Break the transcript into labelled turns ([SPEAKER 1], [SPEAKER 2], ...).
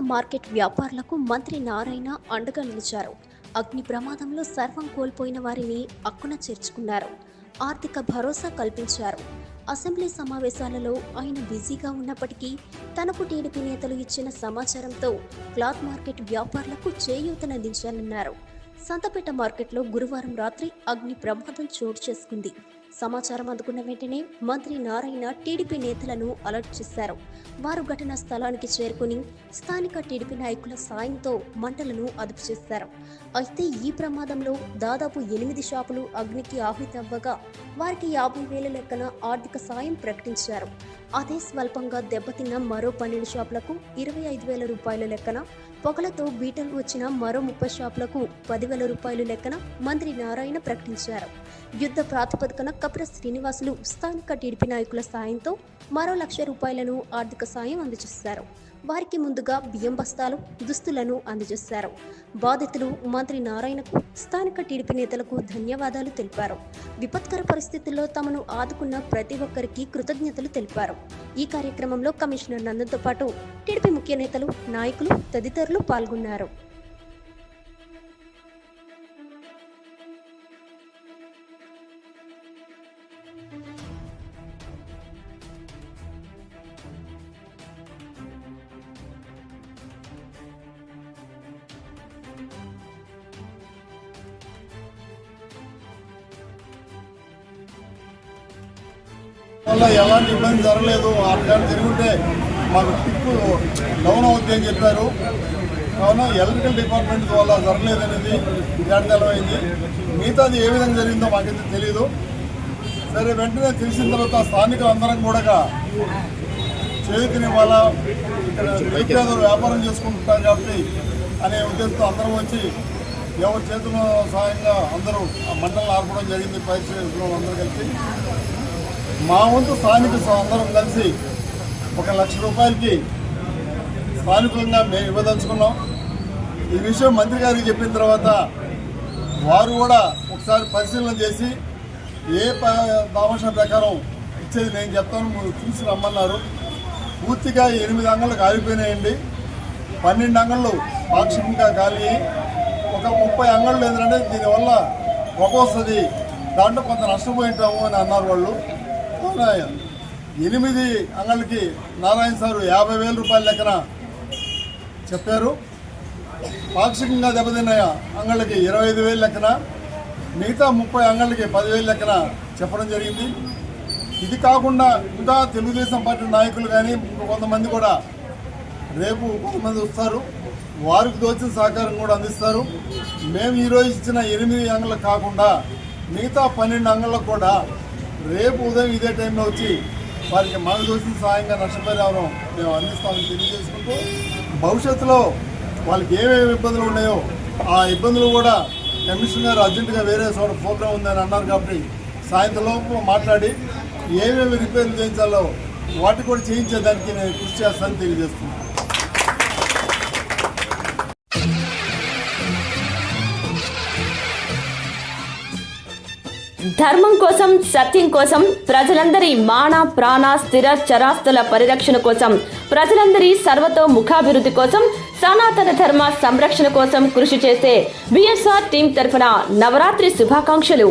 [SPEAKER 1] Market వ్యాపారులకు మంత్రి నారాయణ అండగా నిలిచారు. అగ్ని ప్రమాదంలో సర్వం కోల్పోయిన వారిని అక్కున చేర్చుకున్నారు. ఆర్థిక భరోసా కల్పించారు. అసెంబ్లీ సమావేశాలలో ఆయన బిజీగా ఉన్నప్పటికీ తనకు టీడీపీ నేతలు ఇచ్చిన సమాచారంతో క్లాత్ మార్కెట్ వ్యాపారులకు చేయూతనందించాలన్నారు సంతపేట మార్కెట్లో గురువారం రాత్రి అగ్ని ప్రమాదం చోటు చేసుకుంది. సమాచారం అందుకున్న వెంటనే మంత్రి నారాయణ టీడీపీ నేతలను అలర్ట్ చేశారు. వారు ఘటనా స్థలానికి చేరుకుని స్థానిక టీడీపీ నాయకుల సాయంతో మంటలను అదుపు చేశారు. అయితే ఈ ప్రమాదంలో దాదాపు ఎనిమిది షాపులు అగ్నికి ఆహుతవ్వగా వారికి యాభై వేల లెక్కన ఆర్థిక సాయం ప్రకటించారు. అదే స్వల్పంగా దెబ్బతిన్న మరో పన్నెండు షాపులకు ఇరవై ఐదు వేల రూపాయల లెక్కన పొగలతో బీటలు వచ్చిన మరో ముప్పై షాపులకు పదివేల రూపాయలు లెక్కన మంత్రి నారాయణ ప్రకటించారు. యుద్ధ ప్రాతిపదికన కపిల శ్రీనివాసులు స్థానిక టీడీపీ నాయకుల సాయంతో మరో లక్ష రూపాయలను ఆర్థిక సాయం అందజేశారు. వారికి ముందుగా బియ్యం బస్తాలు దుస్తులను అందజేశారు. బాధితులు మంత్రి నారాయణకు స్థానిక టీడీపీ నేతలకు ధన్యవాదాలు తెలిపారు. విపత్కర పరిస్థితుల్లో తమను ఆదుకున్న ప్రతి ఒక్కరికి కృతజ్ఞతలు తెలిపారు. ఈ కార్యక్రమంలో కమిషనర్ నందంతో పాటు టీడీపీ ముఖ్య నేతలు నాయకులు తదితరులు పాల్గొన్నారు.
[SPEAKER 2] వల్ల ఎలాంటి ఇబ్బంది జరగలేదు. అట్లా తిరుగుంటే మాకు టిప్పు డౌన్ అవుద్ది అని చెప్పారు. కావున ఎలక్ట్రికల్ డిపార్ట్మెంట్ వల్ల జరగలేదు అనేది జాగ్రత్తమైంది మిగతాది ఏ విధంగా జరిగిందో మాకైతే తెలియదు సరే వెంటనే తెలిసిన తర్వాత స్థానికులు అందరం కూడా చేతిని వాళ్ళ ఇక్కడ రైతులు వ్యాపారం చేసుకుంటారు కాబట్టి అనే ఉద్దేశంతో అందరం వచ్చి ఎవరి చేతుల సహాయంగా అందరూ ఆ మండలం ఆర్పడం జరిగింది. పరిస్థితులు అందరూ కలిసి. మా వంతు స్థానిక అందరం కలిసి ఒక లక్ష రూపాయలకి స్థానికంగా మేము ఇవ్వదలుచుకున్నాం. ఈ విషయం మంత్రి గారికి చెప్పిన తర్వాత వారు కూడా ఒకసారి పరిశీలన చేసి ఏ దామర్శ ప్రకారం ఇచ్చేది నేను చెప్తాను మీరు చూసి రమ్మన్నారు. పూర్తిగా ఎనిమిది అంగళ్ళు కాలిపోయినాయండి. పన్నెండు అంగళ్ళు పాక్షికంగా కాలి ఒక ముప్పై అంగళ్ళు ఏంటంటే దీనివల్ల పొగ వస్తుంది దాంట్లో కొంత నష్టపోయింటాము అని అన్నారు వాళ్ళు. ఎనిమిది అంగళ్ళకి నారాయణ సారు యాభై వేల రూపాయల లెక్కన చెప్పారు. పాక్షికంగా దెబ్బతిన్న అంగళ్ళకి ఇరవై ఐదు వేలు లెక్కన. మిగతా ముప్పై అంగళ్ళకి పదివేల లెక్కన చెప్పడం జరిగింది. ఇది కాకుండా ఇంకా తెలుగుదేశం పార్టీ నాయకులు కానీ కొంతమంది కూడా రేపు కొంతమంది వస్తారు. వారికి దోచిన సహకారం కూడా అందిస్తారు. మేము ఈరోజు ఇచ్చిన ఎనిమిది అంగళ్ళకు కాకుండా మిగతా పన్నెండు అంగళ్ళకు కూడా రేపు ఉదయం ఇదే టైంలో వచ్చి వారికి మాకు దోచిన సహాయంగా నష్టపరిహారం మేము అందిస్తామని తెలియజేసుకుంటూ భవిష్యత్తులో వాళ్ళకి ఏమేమి ఇబ్బందులు ఉన్నాయో ఆ ఇబ్బందులు కూడా కమిషన్ గారు అర్జెంటుగా వేరే చోట ప్రోగ్రామ్ ఉందని అన్నారు కాబట్టి సాయంత్రం లోపు మాట్లాడి ఏమేమి రిపేర్లు చేయించాలో వాటి కూడా చేయించేదానికి నేను కృషి చేస్తానని తెలియజేస్తున్నాను.
[SPEAKER 3] ధర్మం కోసం సత్యం కోసం ప్రజలందరి మాన ప్రాణ స్థిర చరాస్తుల పరిరక్షణ కోసం ప్రజలందరి సర్వతో ముఖాభివృద్ధి కోసం సనాతన ధర్మ సంరక్షణ కోసం కృషి చేసే బిఎస్ఆర్ టీం తరఫున నవరాత్రి శుభాకాంక్షలు.